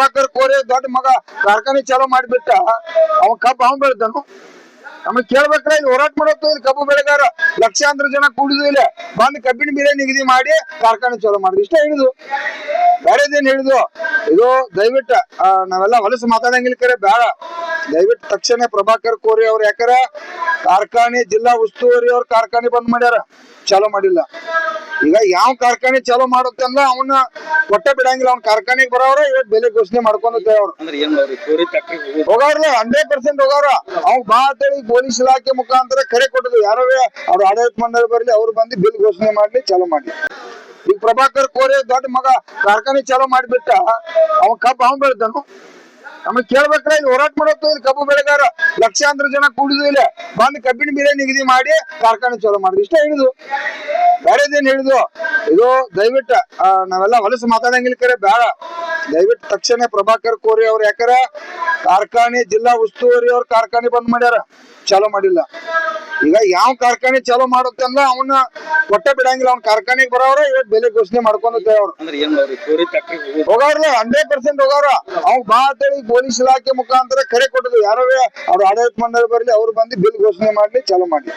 ಪ್ರಭಾಕರ್ ಕೋರೆ ದೊಡ್ಡ ಮಗ ಕಾರ್ಖಾನೆ ಚಾಲೂ ಮಾಡಿಬಿಟ್ಟ. ಅವ ಕಬ್ಬು ಅವನ್ ಬೆಳ್ದನು. ನಮಗ್ ಕೇಳ್ಬೇಕ್ರ ಇಲ್ಲಿ ಹೋರಾಟ ಮಾಡೋದು ಇಲ್ಲಿ ಕಬ್ಬು ಬೆಳೆಗಾರ. ಲಕ್ಷಾಂತರ ಜನ ಕೂಡಿದು ಇಲ್ಲ. ಬಂದ್ ಕಬ್ಬಿನ ಬೆಲೆ ನಿಗದಿ ಮಾಡಿ ಕಾರ್ಖಾನೆ ಚಾಲೂ ಮಾಡಿದ್ರು. ಇಷ್ಟ ಹೇಳಿದು ಬೇರೆದೇನ್ ಹೇಳಿದು ಇದು ದಯವಿಟ್ಟು ನಾವೆಲ್ಲ ಹೊಲಸು ಮಾತಾಡಂಗಿಲ್ಲ ಕರೆ, ಬೇಡ. ದಯವಿಟ್ಟು ತಕ್ಷಣ ಪ್ರಭಾಕರ್ ಕೋರಿ ಅವ್ರು ಯಾಕಾರ ಕಾರ್ಖಾನೆ ಜಿಲ್ಲಾ ಉಸ್ತುವಾರಿ ಅವ್ರ ಕಾರ್ಖಾನೆ ಬಂದ್ ಮಾಡ್ಯಾರ ಚಾಲೂ ಮಾಡಿಲ್ಲ. ಈಗ ಯಾವ ಕಾರ್ಖಾನೆ ಚಾಲೂ ಅಂದ್ರೆ ಅವನ್ನ ಕೊಟ್ಟೆ ಬಿಡಂಗಿಲ್ಲ ಅವ್ನ ಕಾರ್ಖಾನೆಗೆ ಬರೋರ ಇವತ್ತು ಬೆಲೆ ಘೋಷಣೆ ಮಾಡ್ಕೊಂಡ್ ಅವ್ರು. ಹೋಗಾರ್ಲ ಹಂಡ್ರೆಡ್ ಪರ್ಸೆಂಟ್ ಹೋಗಾರ. ಅವ್ ಬಾ ಅಂತೇಳಿ ಪೊಲೀಸ್ ಇಲಾಖೆ ಮುಖಾಂತರ ಕರೆ ಕೊಟ್ಟದು ಯಾರೇ ಅವ್ರ ಆಡಳಿತ ಮಂಡಳಿ ಬರ್ಲಿ ಅವ್ರು ಬಂದು ಬಿಲ್ ಘೋಷಣೆ ಮಾಡ್ಲಿ ಚಾಲೂ ಮಾಡ್ಲಿ. ಈಗ ಪ್ರಭಾಕರ್ ಕೋರೆ ದೊಡ್ಡ ಮಗ ಕಾರ್ಖಾನೆ ಚಾಲೂ ಮಾಡಿಬಿಟ್ಟ ಅವ ಕಬ್ಬ ಅವನ್ ಬೆಳ್ದನು. ನಮಗ್ ಕೇಳ್ಬೇಕ್ರ ಇಲ್ಲಿ ಹೋರಾಟ ಮಾಡೋದು ಇಲ್ಲಿ ಕಬ್ಬು ಬೆಳೆಗಾರ ಲಕ್ಷಾಂತರ ಜನ ಕೂಡಿದು ಇಲ್ಲ. ಬಂದ್ ಕಬ್ಬಿನ ಬೆಲೆ ನಿಗದಿ ಮಾಡಿ ಕಾರ್ಖಾನೆ ಚಾಲೂ ಮಾಡಿದ್ರು. ಇಷ್ಟ ಹೇಳುದು ಬೇರೆದೇನ್ ಹೇಳಿದು ಇದು ದಯವಿಟ್ಟು ನಾವೆಲ್ಲ ಹೊಲಸು ಮಾತಾಡಂಗಿಲ್ಲ ಕರೆ, ಬೇಡ. ದಯವಿಟ್ಟು ತಕ್ಷಣ ಪ್ರಭಾಕರ್ ಕೋರಿ ಅವ್ರು ಯಾಕಾರ ಕಾರ್ಖಾನೆ ಜಿಲ್ಲಾ ಉಸ್ತುವಾರಿ ಅವ್ರ ಕಾರ್ಖಾನೆ ಬಂದ್ ಮಾಡ್ಯಾರ ಚಾಲೂ ಮಾಡಿಲ್ಲ. ಈಗ ಯಾವ ಕಾರ್ಖಾನೆ ಚಾಲೂ ಅಂದ್ರೆ ಅವನ್ನ ಕೊಟ್ಟ ಬಿಡಂಗಿಲ್ಲ ಅವ್ನ ಕಾರ್ಖಾನೆಗೆ ಬರೋರ ಇವತ್ತು ಬೆಲೆ ಘೋಷಣೆ ಮಾಡ್ಕೊಂಡ್ ಅವ್ರು. ಹೋಗಾರ್ಲ ಹಂಡ್ರೆಡ್ ಪರ್ಸೆಂಟ್ ಹೋಗಾರ. ಅವ್ ಬಾ ಅಂತೇಳಿ ಪೊಲೀಸ್ ಇಲಾಖೆ ಮುಖಾಂತರ ಕರೆ ಕೊಟ್ಟದು ಯಾರೇ ಅವ್ರ ಆಡಳಿತ ಮಂಡಳಿ ಬರ್ಲಿ ಅವ್ರು ಬಂದು ಬಿಲ್ ಘೋಷಣೆ ಮಾಡ್ಲಿ ಚಾಲೂ ಮಾಡ್ಲಿ.